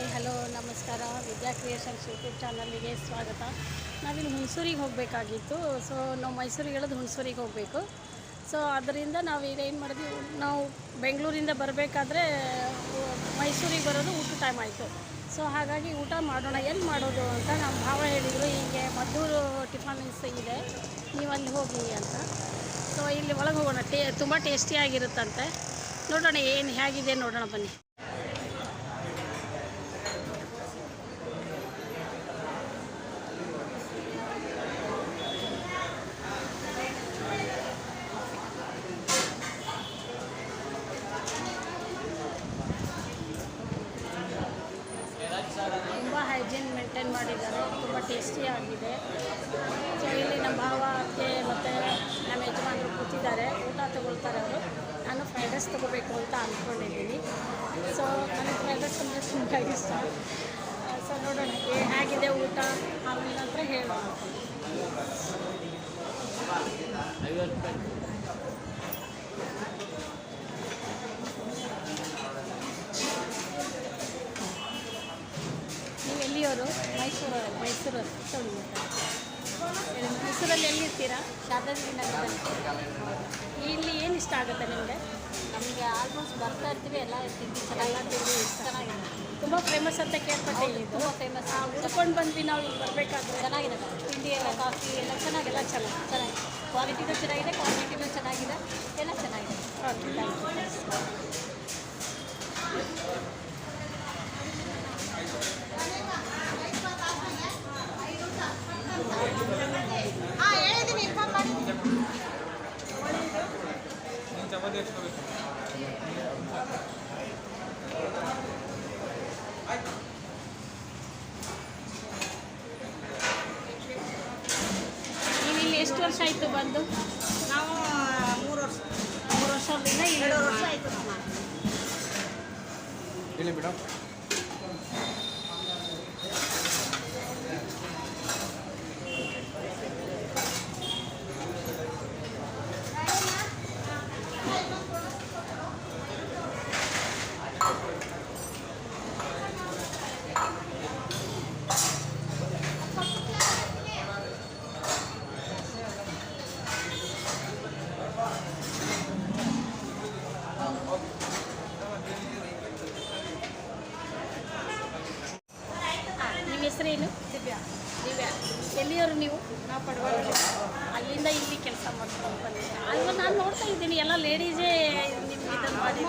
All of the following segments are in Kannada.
ಹಾಯ್, ಹಲೋ, ನಮಸ್ಕಾರ. ವಿದ್ಯಾ ಕ್ರಿಯೇಷನ್ಸ್ ಯೂಟ್ಯೂಬ್ ಚಾನಲ್ಲಿಗೆ ಸ್ವಾಗತ. ನಾವಿಲ್ಲಿ ಹುಣಸೂರಿಗೆ ಹೋಗಬೇಕಾಗಿತ್ತು. ಸೊ, ನಾವು ಮೈಸೂರಿಗೆ ಹೇಳೋದು ಹುಣಸೂರಿಗೆ ಹೋಗಬೇಕು. ಸೊ, ಅದರಿಂದ ನಾವು ಏನು ಮಾಡಿದ್ವಿ, ನಾವು ಬೆಂಗಳೂರಿಂದ ಬರಬೇಕಾದ್ರೆ, ಮೈಸೂರಿಗೆ ಬರೋದು ಊಟ ಟೈಮ್ ಆಯಿತು. ಸೊ, ಹಾಗಾಗಿ ಊಟ ಮಾಡೋಣ, ಎಲ್ಲಿ ಮಾಡೋದು ಅಂತ ನಮ್ಮ ಭಾವ ಹೇಳಿದರು. ಹೀಗೆ ಮದ್ದೂರು ಟಿಫನ್ಸ್ ಇದೆ. ನೀವು ಅಲ್ಲಿ ಹೋಗಿ ಅಂತ. ಸೊ, ಇಲ್ಲಿ ಒಳಗೆ ಹೋಗೋಣ. ಟೇ, ತುಂಬ ಟೇಸ್ಟಿಯಾಗಿರುತ್ತಂತೆ ನೋಡೋಣ, ಏನು, ಹೇಗಿದೆ ನೋಡೋಣ ಬನ್ನಿ ತುಂಬ ಹೈಜೀನ್ ಮೇಂಟೈನ್ ಮಾಡಿದ್ದಾರೆ. ತುಂಬ ಟೇಸ್ಟಿಯಾಗಿದೆ ಸೊ, ಇಲ್ಲಿ ನಮ್ಮ ಭಾವ ಅತ್ತೆ ಮತ್ತು ನಮ್ಮ ಯಜಮಾನರು ಕೂತಿದ್ದಾರೆ. ಊಟ ತಗೊಳ್ತಾರೆ ಅವರು. ನಾನು ಫ್ರೈಡ್ ರೈಸ್ ತೊಗೋಬೇಕು ಅಂತ ಅಂದ್ಕೊಂಡಿದ್ದೀನಿ ಸೊ ನನಗೆ ಫ್ರೈಡ್ ರೈಸ್ ಅಂದರೆ ತುಂಬ ಇಷ್ಟ. ಸೊ ನೋಡೋಣ ಹೇಗಿದೆ ಊಟ. ಆಮೇಲೆ ಅಂತ ಹೇಳೋಣ. ಮೈಸೂರು ಮೈಸೂರು ಸರಿ ಮೈಸೂರಲ್ಲಿ ಎಲ್ಲಿರ್ತೀರಾ ಶಾರದಾದೇವಿ ನಗರದಲ್ಲಿ ಇಲ್ಲಿ ಏನು ಇಷ್ಟ ಆಗುತ್ತೆ ನಿಮಗೆ ನಮಗೆ ಆಲ್ಮೋಸ್ಟ್ ಬರ್ತಾ ಇರ್ತೀವಿ ಎಲ್ಲ ತಿಂಡಿ ಚೆನ್ನಾಗಿ ಚೆನ್ನಾಗಿದೆ ತುಂಬ ಫೇಮಸ್ ಅಂತ ಕೇಳ್ಪಟ್ಟೆ ಇದು ತುಂಬ ಫೇಮಸ್ ಉಳ್ಕೊಂಡು ಬಂದ್ವಿ ನಾವು ಇಲ್ಲಿ ಬರಬೇಕಾದ್ರೆ ಚೆನ್ನಾಗಿದೆ ತಿಂಡಿ ಎಲ್ಲ ಕಾಫಿ ಎಲ್ಲ ಚೆನ್ನಾಗೆಲ್ಲ ಚೆನ್ನಾಗಿ ಚೆನ್ನಾಗಿ ಕ್ವಾಲಿಟಿನೂ ಚೆನ್ನಾಗಿದೆ ಕ್ವಾಂಟಿಟಿನೂ ಚೆನ್ನಾಗಿದೆ ಎಲ್ಲ ಚೆನ್ನಾಗಿದೆ ಓಕೆ ಥ್ಯಾಂಕ್ ಯು ಹಾಂ ಹೇಳಿದ್ದೀನಿ ಇನ್ಫಾರ್ಮ್ ಮಾಡಿ ನೀವು ಇಲ್ಲಿ ಎಷ್ಟು ವರ್ಷ ಆಯಿತು ಬಂದು? ನಾವು ಮೂರು ವರ್ಷ ಮೂರು ವರ್ಷದಿಂದ ಇಲ್ಲಿ ಎರಡು ವರ್ಷ ಆಯಿತು ಇಲ್ಲಿ ಮೇಡಮ್ ನಿಮ್ಮ ಹೆಸರೇನು ದಿವ್ಯಾ. ದಿವ್ಯಾ. ಎಲ್ಲಿಯವರು ನೀವು? ನಾವು ಪಡವಾಡ ಅಲ್ಲಿಂದ ಇಲ್ಲಿ ಕೆಲಸ ಮಾಡ್ಕೊಂಡು ಬಂದಿದ್ದೀರಾ? ಅಲ್ವಾ ನಾನು ನೋಡ್ತಾ ಇದ್ದೀನಿ. ಎಲ್ಲ ಲೇಡೀಸೇ ನಿಮ್ಗೆ ಇದನ್ನು ಮಾಡಿ.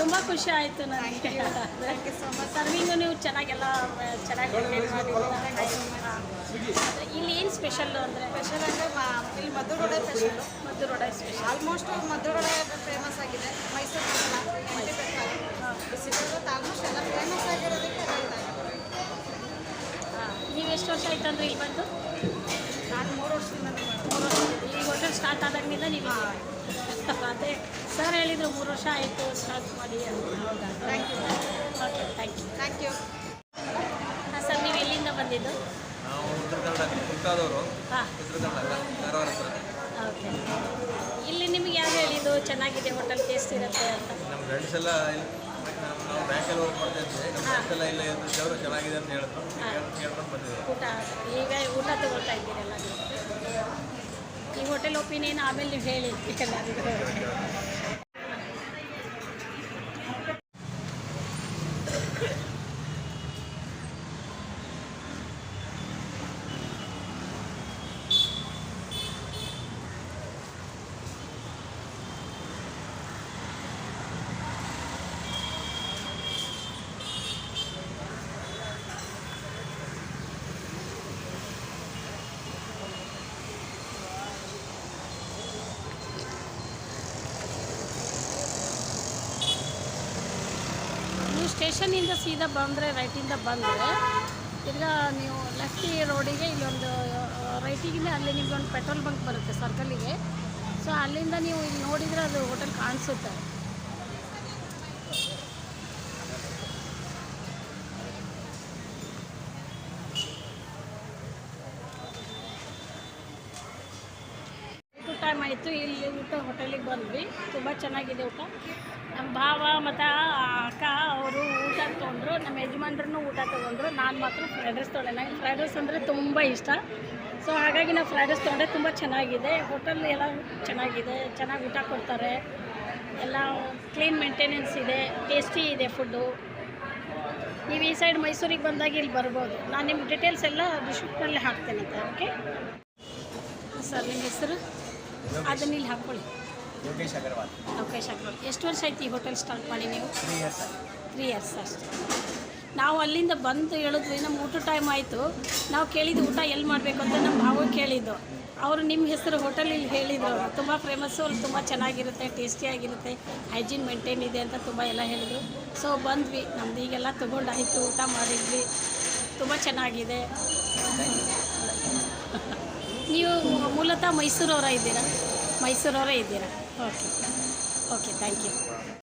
ತುಂಬ ಖುಷಿ ಆಯಿತು ನನಗೆ. Thank you so much serving ನೀವು ಚೆನ್ನಾಗೆಲ್ಲ ಚೆನ್ನಾಗಿ ಇಲ್ಲಿ ಏನು ಸ್ಪೆಷಲ್ಲು ಅಂದರೆ? ಸ್ಪೆಷಲ್ ಅಂದರೆ ಇಲ್ಲಿ ಮದ್ದೂರೊಡೆ ಸ್ಪೆಷಲ್ ಮದ್ದೂರೊಡೆ ಸ್ಪೆಷಲ್ ಆಲ್ಮೋಸ್ಟ್ ಮದ್ದೂರೊಡೆ ಫೇಮಸ್ ಆಗಿದೆ. ಮೈಸೂರು ಆಲ್ಮೋಸ್ಟ್ ಎಲ್ಲ ಫೇಮಸ್ ಆಗಿರೋದಕ್ಕೆ ನೀವು ಎಷ್ಟು ವರ್ಷ ಆಯ್ತು ಅಂದರೆ ಇಲ್ಲಿ ಬಂದು? ನಾನು ಮೂರು ವರ್ಷದಿಂದ ಮೂರು ವರ್ಷ. ಈ ಹೋಟೆಲ್ ಸ್ಟಾರ್ಟ್ ಆದಾಗಿನಿಂದ ನೀವು ಅದೇ ಸರ್ ಹೇಳಿದರು ಮೂರು ವರ್ಷ ಆಯಿತು ಸ್ಟಾರ್ಟ್ ಮಾಡಿ ಅಂತ. ಹೌದಾ? Thank you okay thank you thank you ಹಾಂ ಸರ್ ನೀವು ಎಲ್ಲಿಂದ ಬಂದಿದ್ದು? ನಾವು ಉತ್ತರ ಕನ್ನಡ ಕುಲ್ಕಾದವರು ಹಾಂ. ಉತ್ತರ ಕನ್ನಡ ಧಾರವಾಡ ಓಕೆ ಇಲ್ಲಿ ನಿಮಗೆ ಯಾರು ಹೇಳಿದ್ದು? ಚೆನ್ನಾಗಿದೆ ಹೋಟೆಲ್ ಟೇಸ್ಟ್ ಇರುತ್ತೆ ಅಂತ? ನಮ್ಮ ಫ್ರೆಂಡ್ಸ್ ಎಲ್ಲ ನಾವು ಬ್ಯಾಂಕಲ್ಲಿ ವರ್ಕ್ ಮಾಡ್ತಾ ಇಲ್ಲ ಚೆನ್ನಾಗಿದೆ ಅಂತ ಹೇಳಿದ್ರು ಊಟ ಈಗ ಊಟ ತಗೊಳ್ತಾ ಇದ್ದೀರಲ್ಲ ಈ ಹೋಟೆಲ್ ಒಪಿನಿಯನ್ ಆಮೇಲೆ ನೀವು ಹೇಳಿ ಎಲ್ಲರಿಗೂ ನೀವು ಸ್ಟೇಷನಿಂದ ಸೀದಾ ಬಂದರೆ, ರೈಟಿಂದ ಬಂದರೆ, ತಿರ್ಗಾ ನೀವು ಲೆಫ್ಟ್ ರೋಡಿಗೆ ಇಲ್ಲೊಂದು ರೈಟಿಗೆ ಅಲ್ಲಿ ನಿಮಗೆ ಒಂದು ಪೆಟ್ರೋಲ್ ಬಂಕ್ ಬರುತ್ತೆ ಸರ್ಕಲಿಗೆ ಸೊ ಅಲ್ಲಿಂದ ನೀವು ಇಲ್ಲಿ ನೋಡಿದರೆ ಅದು ಹೋಟೆಲ್ ಕಾಣಿಸುತ್ತೆ. ಟೈಮ್ ಆಯಿತು, ಇಲ್ಲಿ ಊಟ ಹೋಟೆಲಿಗೆ ಬಂದ್ವಿ. ತುಂಬ ಚೆನ್ನಾಗಿದೆ ಊಟ. ನಮ್ಮ ಭಾವ ಮತ್ತು ಅಕ್ಕ ಅವರು ಊಟ ತೊಗೊಂಡ್ರು ಯಜಮಾನ್ರೂ ಊಟ ತೊಗೊಂಡ್ರು ನಾನು ಮಾತ್ರ ಫ್ರೈಡ್ ರೈಸ್ ತೊಗೊಂಡೆ ನನಗೆ ಫ್ರೈಡ್ ರೈಸ್ ಅಂದರೆ ತುಂಬ ಇಷ್ಟ. ಸೊ ಹಾಗಾಗಿ ನಾವು ಫ್ರೈಡ್ ರೈಸ್ ತೊಗೊಂಡೆ ತುಂಬ ಚೆನ್ನಾಗಿದೆ. ಹೋಟೆಲ್ ಎಲ್ಲ ಚೆನ್ನಾಗಿದೆ. ಚೆನ್ನಾಗಿ ಊಟ ಕೊಡ್ತಾರೆ. ಎಲ್ಲ ಕ್ಲೀನ್ ಮೇಂಟೆನೆನ್ಸ್ ಇದೆ. ಟೇಸ್ಟಿ ಇದೆ ಫುಡ್ಡು ನೀವು ಈ ಸೈಡ್ ಮೈಸೂರಿಗೆ ಬಂದಾಗ ಇಲ್ಲಿ ಬರ್ಬೋದು. ನಾನು ನಿಮ್ಮ ಡೀಟೇಲ್ಸ್ ಎಲ್ಲ ಡಿಸ್ಕ್ರಿಪ್ಷನಲ್ಲಿ ಅಂತ ಓಕೆ ಸರ್ ನಿಮ್ಮ ಹೆಸರು? ಅದನ್ನ ಇಲ್ಲಿ ಹಾಕ್ಕೊಳ್ಳಿ. ಯೋಗೇಶ್ ಅಗರ್ವಾಲ್. ಲೋಕೇಶ್ ಅಗ್ರವಾಲ್. ಎಷ್ಟು ವರ್ಷ ಆಯ್ತು ಈ ಹೋಟೆಲ್ ಸ್ಟಾರ್ಟ್ ಮಾಡಿ ನೀವು? ತ್ರೀ ಇಯರ್ಸ್ ತ್ರೀ ಇಯರ್ಸ್ ಅಷ್ಟೇ. ನಾವು ಅಲ್ಲಿಂದ ಬಂದು ಹೇಳಿದ್ವಿ ನಮ್ಮ ಊಟ ಟೈಮ್ ಆಯಿತು. ನಾವು ಕೇಳಿದ್ದು ಊಟ ಎಲ್ಲಿ ಮಾಡಬೇಕು ಅಂತ ನಮ್ಮ ಭಾವ ಕೇಳಿದ್ದು. ಅವರು ನಿಮ್ಮ ಹೆಸರು ಹೋಟೆಲಲ್ಲಿ ಹೇಳಿದರು. ತುಂಬ ಫೇಮಸ್ಸು ಅಲ್ಲಿ ತುಂಬ ಚೆನ್ನಾಗಿರುತ್ತೆ ಟೇಸ್ಟಿಯಾಗಿರುತ್ತೆ ಹೈಜೀನ್ ಮೇಂಟೈನ್ ಇದೆ ಅಂತ ತುಂಬ ಎಲ್ಲ ಹೇಳಿದರು. ಸೊ ಬಂದ್ವಿ. ನಮ್ದು ಈಗೆಲ್ಲ ತೊಗೊಂಡಾಯಿತು. ಊಟ ಮಾಡಿದ್ವಿ. ತುಂಬ ಚೆನ್ನಾಗಿದೆ. ನೀವು ಮೂಲತಃ ಮೈಸೂರವರ ಇದ್ದೀರಾ? ಮೈಸೂರವರೇ ಇದ್ದೀರಾ? Okay okay thank you